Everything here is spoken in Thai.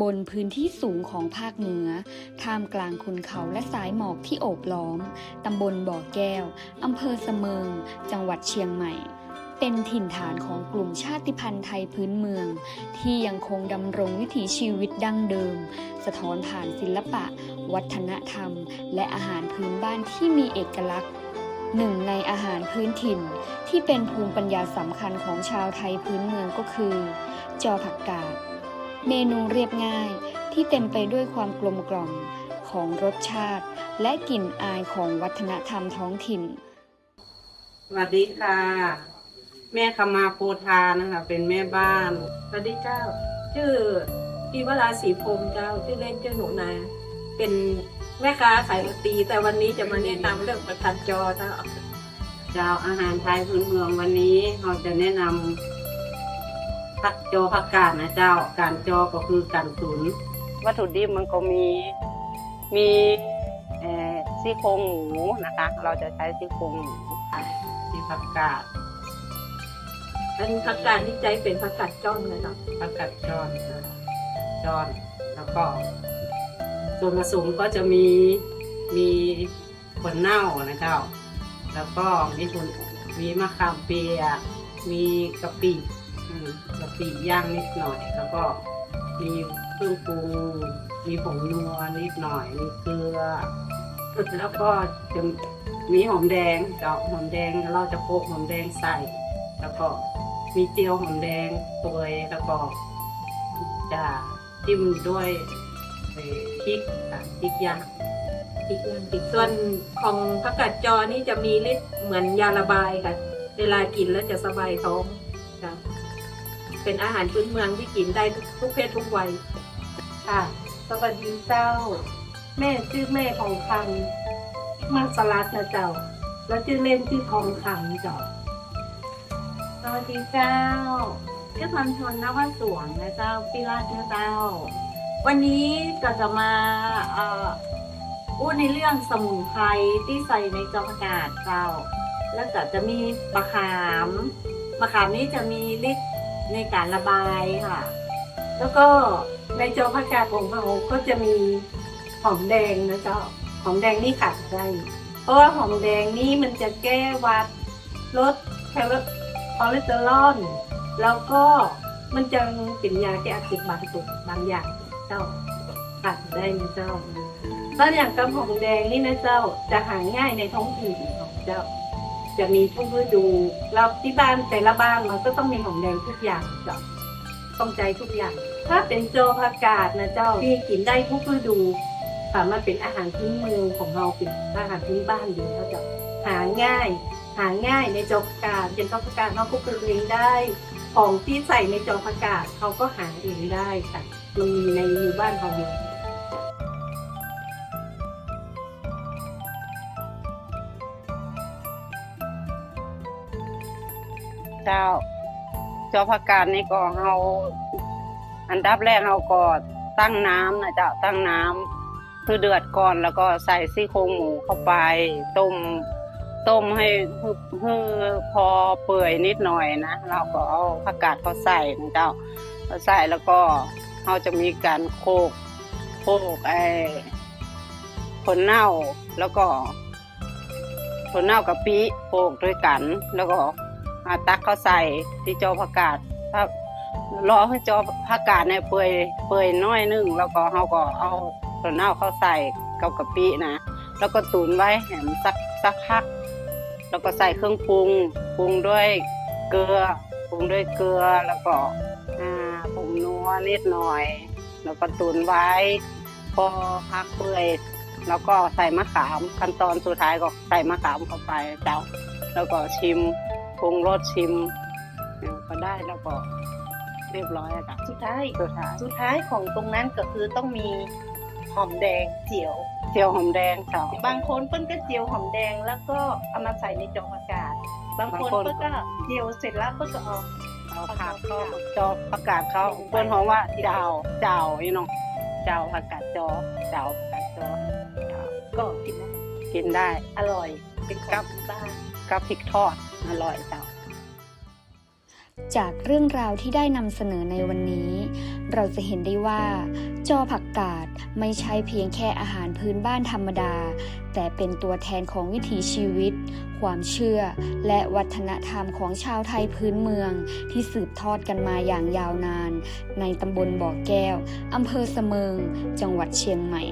บนพื้นที่สูงของภาคเหนือ ท่ามกลางขุนเขาและสายหมอกที่โอบล้อม ตำบลบ่อแก้ว อำเภอเสมิง จังหวัดเชียงใหม่ เป็นถิ่นฐานของกลุ่มชาติพันธุ์ไทยพื้นเมือง ที่ยังคงดำรงวิถีชีวิตดั้งเดิม สะท้อนผ่านศิลปะ วัฒนธรรม และอาหารพื้นบ้านที่มีเอกลักษณ์หนึ่งในอาหารพื้นถิ่นที่เป็นภูมิปัญญาสำคัญของชาวไทยพื้นเมืองก็คือ จอผักกาด เมนูเรียบง่ายที่เต็มไปด้วยความกลมกล่อมของรสชาติ และกลิ่นอายของวัฒนธรรมท้องถิ่น สวัสดีค่ะ แม่ขมาโพธานะคะเป็นแม่บ้าน สวัสดีเจ้า ชื่อพีวราศรีพรมเจ้า ชื่อเล่นชื่อหนูนา เป็นแม่ค้าขายโรตี แต่วันนี้จะมาแนะนำเรื่องประทัดจอเจ้าเจ้าอาหารไทยพื้นเมืองวันนี้เราจะแนะนำ ผักจอผักกาดนะเจ้า การจอก็คือการตุนวัตถุดิบมันก็มีมีเอ่อซี่โครงหมูนะคะ เราจะใช้ซี่โครงหมูค่ะที่ผักกาดเป็นผักกาดที่ใจเป็นผักกาดจ้อนเลยเนาะผักกาดจอนนะคะจอนแล้วก็ ส่วนผสมก็จะมีมีผลเน่านะเจ้า แล้วก็มีผลมีมะขามเปียกมีกะปิอืม กะปิย่างนิดหน่อย แล้วก็มีเครื่องปรุงมีผงนัวนิดหน่อย มีเกลือ แล้วก็จะมีหอมแดงเจาะหอมแดงเราจะโปะหอมแดงใส่ แล้วก็มีเจียวหอมแดงโรยแล้วก็จะจิ้มด้วยพริกพริกย่างอีกย่างอีกส่วนของผักกาดจอนี่จะมีฤทธิ์เหมือนยาระบายค่ะ เวลากินแล้วจะสบายท้องจ้ะ เป็นอาหารพื้นเมืองที่กินได้ทุกเพศทุกวัยค่ะ สวัสดีเจ้า แม่ชื่อแม่ทองคำมาสลัดนะเจ้า แล้วชื่อเล่นชื่อทองคำเจ้า สวัสดีเจ้าชื่อพันชนนวสวงนะเจ้าพิราชนะเจ้า วันนี้ก็จะมาเอ่อพูดในเรื่องสมุนไพรที่ใส่ในจอมอากาศเจ้า แล้วก็จะมีมะขามมะขามนี้จะมีฤทธิ์ ในการระบายค่ะ แล้วก็ในจอผักกาดของเราก็จะมีหอมแดงนะเจ้าหอมแดงนี่ขาดได้ เพราะว่าหอมแดงนี่มันจะแก้วัดลดคอเลสเตอรอลแล้วก็มันจะเป็นยาแก้อักเสบบางตัวบางอย่างเจ้าขาดได้นะเจ้าแล้วอย่างกระหอมแดงนี่นะเจ้าจะหาง่ายในท้องถิ่นของเจ้า จะมีทุกฤดูแล้วที่บ้านแต่ละบ้านมันก็ต้องมีหอมแดงทุกอย่างจ้าต้องใจทุกอย่าง ถ้าเป็นโจผักกาดนะเจ้าที่กินได้ทุกฤดูค่ะมันเป็นอาหารพื้นเมืองของเราเป็นอาหารพื้นบ้านอยู่แล้วจ้าหาง่าย หาง่ายในโจผักกาดเป็นโจผักกาดเราก็ปลูกเองได้ของที่ใส่ในโจผักกาดเขาก็หาเองได้ค่ะมันมีในหมู่บ้านเราอยู่ เจ้าเจ้าผักกาดนี่ก็เราอันดับแรกเราก็ตั้งน้ำนะเจ้าตั้งน้ำคือเดือดก่อนแล้วก็ใส่ซี่โครงหมูเข้าไป ต้มต้มให้ให้ให้พอเปื่อยนิดหน่อยนะเราก็เอาผักกาดเขาใส่นะเจ้าพอใส่แล้วก็เราจะมีการโคกโคกไอ้ผลเน่าแล้วก็ผลเน่ากับปีโคกด้วยกันแล้วก็ อาตักเขาใส่ที่จอผักกาดถ้ารอให้จอผักกาดเนี่ยเปื่อยเปื่อยน้อยหนึงแล้วก็เขาก็เอาถั่วเน่าเข้าใส่กับกะปินะแล้วก็ตุนไว้แหมสักสักพัก แล้วก็ใส่เครื่องปรุงปรุงด้วยเกลือปรุงด้วยเกลือแล้วก็อ่าผงนัวนิดหน่อย แล้วก็ตุนไว้ พอพักเปื่อยแล้วก็ใส่มะขามขั้นตอนสุดท้ายก็ใส่มะขามเข้าไปเจ้า แล้วก็ชิม ปรุงรสชิมอ่าก็ได้แล้วก็เรียบร้อยอะค่ะสุดท้าย สุดท้ายสุดท้ายของตรงนั้นก็คือต้องมีหอมแดงเจียว เจียวหอมแดงเจ้าบางคนเปิ้นก็เจียวหอมแดงแล้วก็เอามาใส่ในจองอากาศ บางคนบางคนเปิ้นก็เจียวเสร็จแล้วเปิ้นก็เอาเอาผักเข้าจอผักกาดเขาเพื่อนเขาว่าเจ้าเจ้าอีน้องเจ้าผักกาดจอเจ้าผักกาดจอเจ้าก็กินได้กินได้อร่อยเป็นของพื้นบ้าน กับพริกทอดอร่อยเจ้า จากเรื่องราวที่ได้นำเสนอในวันนี้ เราจะเห็นได้ว่า จอผักกาดไม่ใช่เพียงแค่อาหารพื้นบ้านธรรมดา แต่เป็นตัวแทนของวิถีชีวิต ความเชื่อ และวัฒนธรรมของชาวไทยพื้นเมือง ที่สืบทอดกันมาอย่างยาวนาน ในตำบลบ่อแก้วอำเภอเสมิง จังหวัดเชียงใหม่